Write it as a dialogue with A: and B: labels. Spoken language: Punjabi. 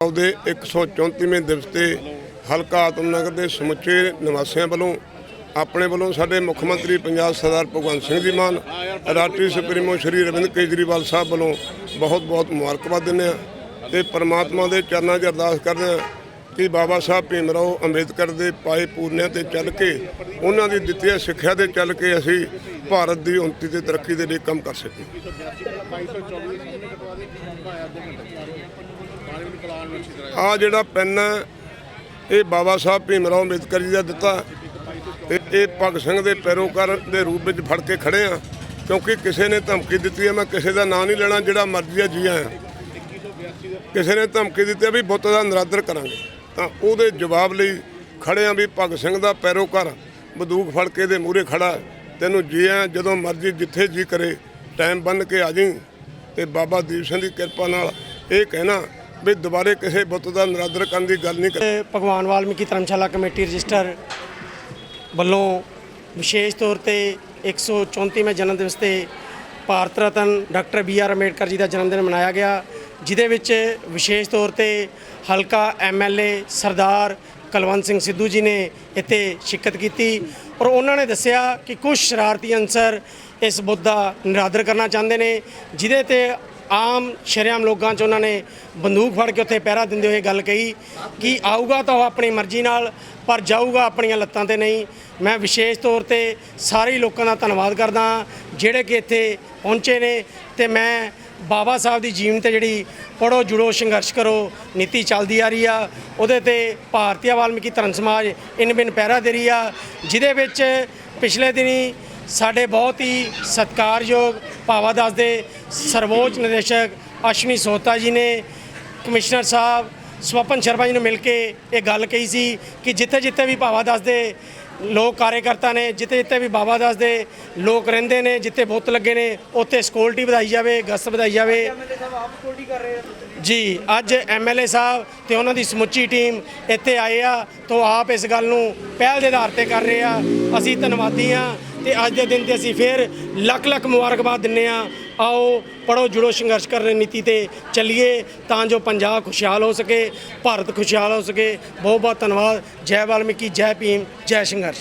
A: ਉਹਦੇ 134ਵੇਂ ਦਿਵਸ ਤੇ ਹਲਕਾ ਆਤਮਨਗਰ ਦੇ ਸਮੁੱਚੇ ਨਿਵਾਸੀਆਂ ਵੱਲੋਂ, ਆਪਣੇ ਵੱਲੋਂ ਸਾਡੇ ਮੁੱਖ ਮੰਤਰੀ ਪੰਜਾਬ ਸਰਦਾਰ ਭਗਵੰਤ ਸਿੰਘ ਜੀ ਮਾਨ, ਰਾਸ਼ਟਰੀ ਸੁਪਰੀਮੋ ਸ਼੍ਰੀ ਅਰਵਿੰਦ ਕੇਜਰੀਵਾਲ ਸਾਹਿਬ ਵੱਲੋਂ ਬਹੁਤ ਬਹੁਤ ਮੁਬਾਰਕਬਾਦ ਦਿੰਦੇ ਆ ਤੇ ਪਰਮਾਤਮਾ ਦੇ ਚਰਨਾਂ 'ਚ ਅਰਦਾਸ ਕਰਦੇ ਆ ਕਿ ਬਾਬਾ ਸਾਹਿਬ ਭੀਮ ਰਾਓ ਅੰਬੇਦਕਰ ਦੇ ਪਾਏ ਪੂਰਨਿਆਂ ਤੇ ਚੱਲ ਕੇ, ਉਹਨਾਂ ਦੀ ਦਿੱਤੀ ਸਿੱਖਿਆ ਤੇ ਚੱਲ ਕੇ ਅਸੀਂ ਭਾਰਤ ਦੀ ਉન્નਤੀ ਤੇ ਤਰੱਕੀ ਦੇ ਲਈ ਕੰਮ ਕਰ ਸਕੇ। ਆ ਜਿਹੜਾ ਪੈਨ ਹੈ, ਇਹ ਬਾਬਾ ਸਾਹਿਬ ਭੀਮ ਰਾਓ ਅੰਬੇਦਕਰ ਜੀ ਦਾ ਦਿੱਤਾ। ਤੇ ਇਹ ਭਗਤ ਸਿੰਘ ਦੇ ਪੈਰੋਕਾਰ ਦੇ ਰੂਪ ਵਿੱਚ ਫੜ ਕੇ ਖੜੇ ਆ। ਕਿਉਂਕਿ ਕਿਸੇ ਨੇ ਧਮਕੀ ਦਿੱਤੀ ਹੈ, ਮੈਂ ਕਿਸੇ ਦਾ ਨਾਂ ਨਹੀਂ ਲੈਣਾ, ਜਿਹੜਾ ਮਰਜ਼ੀ ਹੈ ਜੀ ਆ ਕਿਸੇ ਨੇ ਧਮਕੀ ਦਿੱਤੀ ਹੈ ਵੀ ਬੁੱਤ ਦਾ ਨਰਾਦਰ ਕਰਾਂਗੇ। ਤਾਂ ਉਹਦੇ ਜਵਾਬ ਲਈ ਖੜੇ ਆ ਵੀ ਭਗਤ ਸਿੰਘ ਦਾ ਪੈਰੋਕਾਰ, ਬੰਦੂਕ ਫੜ ਕੇ ਦੇ ਮੂਹਰੇ ਖੜਾ ਤੈਨੂੰ ਜੀ ਆਇਆਂ, ਜਦੋਂ ਮਰਜ਼ੀ ਜਿੱਥੇ ਜੀ ਕਰੇ ਟਾਈਮ ਬੰਨ ਕੇ ਆ ਜਾਈਂ। ਤੇ ਬਾਬਾ ਦੀਪ ਸਿੰਘ ਦੀ ਕਿਰਪਾ ਨਾਲ ਇਹ ਕਹਿਣਾ ਵੀ ਦੁਬਾਰੇ ਕਿਸੇ ਬੁੱਤ ਦਾ ਨਰਾਦਰ ਕਰਨ ਦੀ ਗੱਲ ਨਹੀਂ ਕਰ
B: ਭਗਵਾਨ ਵਾਲਮੀਕੀ ਧਰਮਸ਼ਾਲਾ ਕਮੇਟੀ ਰਜਿਸਟਰ ਵੱਲੋਂ ਵਿਸ਼ੇਸ਼ ਤੌਰ ਤੇ 134ਵੇਂ ਜਨਮ ਦਿਵਸ ਤੇ Bharat Ratna doctor B R Ambedkar ji ਦਾ ਜਨਮ ਦਿਨ ਮਨਾਇਆ ਗਿਆ, ਜਿਹਦੇ ਵਿੱਚ ਵਿਸ਼ੇਸ਼ ਤੌਰ ਤੇ ਹਲਕਾ ਐਮਐਲਏ ਸਰਦਾਰ ਕੁਲਵੰਤ ਸਿੰਘ ਸਿੱਧੂ ਜੀ ਨੇ ਇੱਥੇ ਸ਼ਿਰਕਤ ਕੀਤੀ ਔਰ ਉਹਨਾਂ ਨੇ ਦੱਸਿਆ ਕਿ ਕੁਝ ਸ਼ਰਾਰਤੀ ਅਨਸਰ ਇਸ ਬੁੱਧ ਦਾ ਨਿਰਾਦਰ ਕਰਨਾ ਚਾਹੁੰਦੇ ਨੇ, ਜਿਹਦੇ ਤੇ ਆਮ ਸ਼ਰੇਆਮ ਲੋਕਾਂ 'ਚ ਉਹਨਾਂ ਨੇ ਬੰਦੂਕ ਫੜ ਕੇ ਉੱਥੇ ਪਹਿਰਾ ਦਿੰਦੇ ਹੋਏ ਗੱਲ ਕਹੀ ਕਿ ਆਊਗਾ ਤਾਂ ਉਹ ਆਪਣੀ ਮਰਜ਼ੀ ਨਾਲ, ਪਰ ਜਾਊਗਾ ਆਪਣੀਆਂ ਲੱਤਾਂ ਤੇ ਨਹੀਂ। ਮੈਂ ਵਿਸ਼ੇਸ਼ ਤੌਰ ਤੇ ਸਾਰੇ ਲੋਕਾਂ ਦਾ ਧੰਨਵਾਦ ਕਰਦਾ ਹਾਂ, ਜਿਹੜੇ ਕਿ ਇੱਥੇ ਪਹੁੰਚੇ ਨੇ ਤੇ ਮੈਂ ਬਾਬਾ ਸਾਹਿਬ ਦੀ ਜੀਵਨ ਤੇ ਜਿਹੜੀ ਪੜੋ ਜੁੜੋ, ਸੰਘਰਸ਼ ਕਰੋ, ਨੀਤੀ ਚੱਲਦੀ ਆ ਰਹੀ ਆ। ਉਹਦੇ ਤੇ ਭਾਰਤੀ ਵਾਲਮੀਕੀ ਧਰਮ ਸਮਾਜ ਇਨ ਬਿਨ ਪਹਿਰਾ ਦੇ ਰਹੀ ਆ, ਜਿਹਦੇ ਵਿੱਚ ਪਿਛਲੇ ਦਿਨੀ ਸਾਡੇ ਬਹੁਤ ਹੀ ਸਤਿਕਾਰਯੋਗ ਭਾਵਾ ਦਾਸ ਦੇ ਸਰਵੋੱਚ ਨਿਰਦੇਸ਼ਕ ਅਸ਼ਵਨੀ ਸੋਤਾ ਜੀ ਨੇ ਕਮਿਸ਼ਨਰ ਸਾਹਿਬ ਸਵਪਨ ਸ਼ਰਮਾ ਜੀ ਨੂੰ ਮਿਲ ਕੇ ਇਹ ਗੱਲ ਕਹੀ ਸੀ ਕਿ ਜਿੱਥੇ ਜਿੱਥੇ ਵੀ ਭਾਵਾ ਦਾਸ ਦੇ ਲੋਕ ਕਾਰਜਕਰਤਾ ਨੇ ਜਿੱਥੇ ਜਿੱਥੇ ਵੀ ਬਾਬਾ ਦਾਸ ਦੇ ਲੋਕ ਰਹਿੰਦੇ ਨੇ ਜਿੱਥੇ ਬੁੱਤ ਲੱਗੇ ਨੇ ਉੱਥੇ ਸਿਕਿਉਰਿਟੀ ਵਧਾਈ ਜਾਵੇ ਗਸ਼ਤ ਵਧਾਈ ਜਾਵੇ। ਜੀ ਅੱਜ ਐਮਐਲਏ ਸਾਹਿਬ ਤੇ ਉਹਨਾਂ ਦੀ ਸਮੁੱਚੀ ਟੀਮ ਇੱਥੇ ਆਏ ਆ ਤੋਂ ਆਪ ਇਸ ਗੱਲ ਨੂੰ ਪਹਿਲ ਦੇ ਆਧਾਰ ਤੇ ਕਰ ਰਹੇ ਆ। ਅਸੀਂ ਧੰਨਵਾਦੀ ਆ ਤੇ ਅੱਜ ਦੇ ਦਿਨ ਤੇ ਅਸੀਂ ਫੇਰ ਲੱਖ ਲੱਖ ਮੁਬਾਰਕਬਾਦ ਦਿੰਨੇ ਆ ਆਓ ਪੜੋ ਜੁੜੋ, ਸੰਘਰਸ਼ ਕਰਨ ਰਣਨੀਤੀ ਤੇ ਚੱਲੀਏ ਤਾਂ ਜੋ ਪੰਜਾਬ ਖੁਸ਼ਹਾਲ ਹੋ ਸਕੇ, ਭਾਰਤ ਖੁਸ਼ਹਾਲ ਹੋ ਸਕੇ। ਬਹੁਤ ਬਹੁਤ ਧੰਨਵਾਦ। ਜੈ ਵਾਲਮੀਕੀ, ਜੈ ਭੀਮ, ਜੈ ਸੰਘਰਸ਼।